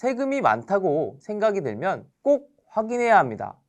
세금이 많다고 생각이 들면 꼭 확인해야 합니다.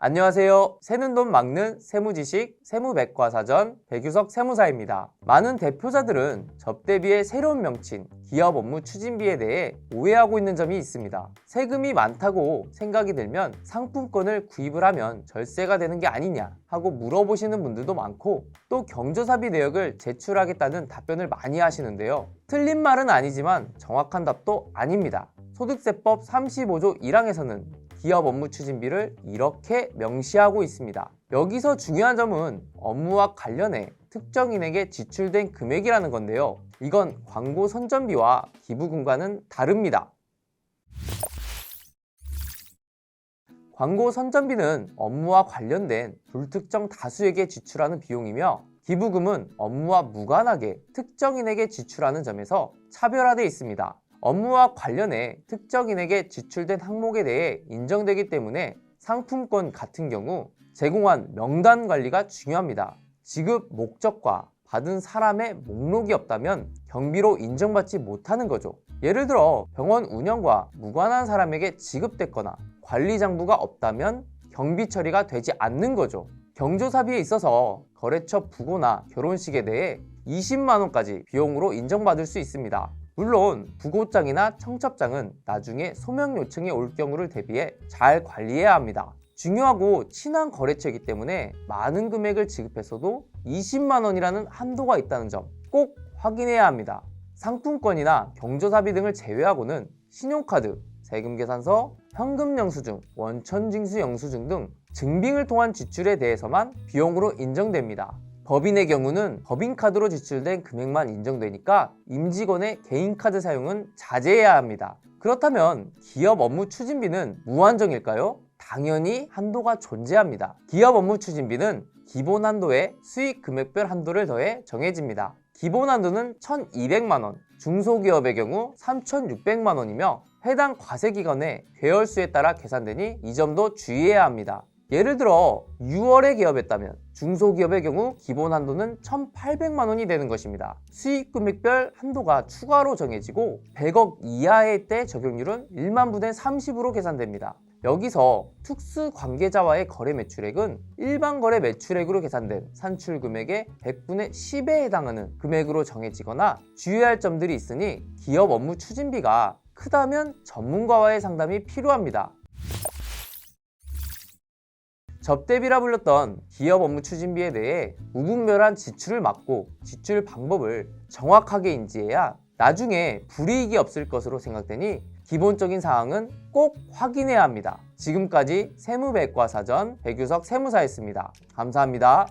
안녕하세요. 새는 돈 막는 세무지식 세무백과사전 배규석 세무사입니다. 많은 대표자들은 접대비의 새로운 명칭 기업 업무 추진비에 대해 오해하고 있는 점이 있습니다. 세금이 많다고 생각이 들면 상품권을 구입을 하면 절세가 되는 게 아니냐 하고 물어보시는 분들도 많고 또 경조사비 내역을 제출하겠다는 답변을 많이 하시는데요. 틀린 말은 아니지만 정확한 답도 아닙니다. 소득세법 35조 1항에서는 기업 업무 추진비를 이렇게 명시하고 있습니다. 여기서 중요한 점은 업무와 관련해 특정인에게 지출된 금액이라는 건데요. 이건 광고 선전비와 기부금과는 다릅니다. 광고 선전비는 업무와 관련된 불특정 다수에게 지출하는 비용이며 기부금은 업무와 무관하게 특정인에게 지출하는 점에서 차별화되어 있습니다. 업무와 관련해 특정인에게 지출된 항목에 대해 인정되기 때문에 상품권 같은 경우 제공한 명단 관리가 중요합니다. 지급 목적과 받은 사람의 목록이 없다면 경비로 인정받지 못하는 거죠. 예를 들어 병원 운영과 무관한 사람에게 지급됐거나 관리 장부가 없다면 경비 처리가 되지 않는 거죠. 경조사비에 있어서 거래처 부고나 결혼식에 대해 20만 원까지 비용으로 인정받을 수 있습니다. 물론 부고장이나 청첩장은 나중에 소명 요청이 올 경우를 대비해 잘 관리해야 합니다. 중요하고 친한 거래처이기 때문에 많은 금액을 지급했어도 20만 원이라는 한도가 있다는 점 꼭 확인해야 합니다. 상품권이나 경조사비 등을 제외하고는 신용카드, 세금계산서, 현금영수증, 원천징수 영수증 등 증빙을 통한 지출에 대해서만 비용으로 인정됩니다. 법인의 경우는 법인카드로 지출된 금액만 인정되니까 임직원의 개인카드 사용은 자제해야 합니다. 그렇다면 기업 업무 추진비는 무한정일까요? 당연히 한도가 존재합니다. 기업 업무 추진비는 기본 한도에 수익 금액별 한도를 더해 정해집니다. 기본 한도는 1,200만 원, 중소기업의 경우 3,600만 원이며 해당 과세 기간의 개월수에 따라 계산되니 이 점도 주의해야 합니다. 예를 들어 6월에 기업했다면 중소기업의 경우 기본 한도는 1,800만 원이 되는 것입니다. 수익 금액별 한도가 추가로 정해지고 100억 이하의 때 적용률은 1만 분의 30으로 계산됩니다. 여기서 특수 관계자와의 거래 매출액은 일반 거래 매출액으로 계산된 산출 금액의 100분의 10에 해당하는 금액으로 정해지거나 주의할 점들이 있으니 기업 업무 추진비가 크다면 전문가와의 상담이 필요합니다. 접대비라 불렸던 기업 업무 추진비에 대해 무분별한 지출을 막고 지출 방법을 정확하게 인지해야 나중에 불이익이 없을 것으로 생각되니 기본적인 사항은 꼭 확인해야 합니다. 지금까지 세무백과사전 배규석 세무사였습니다. 감사합니다.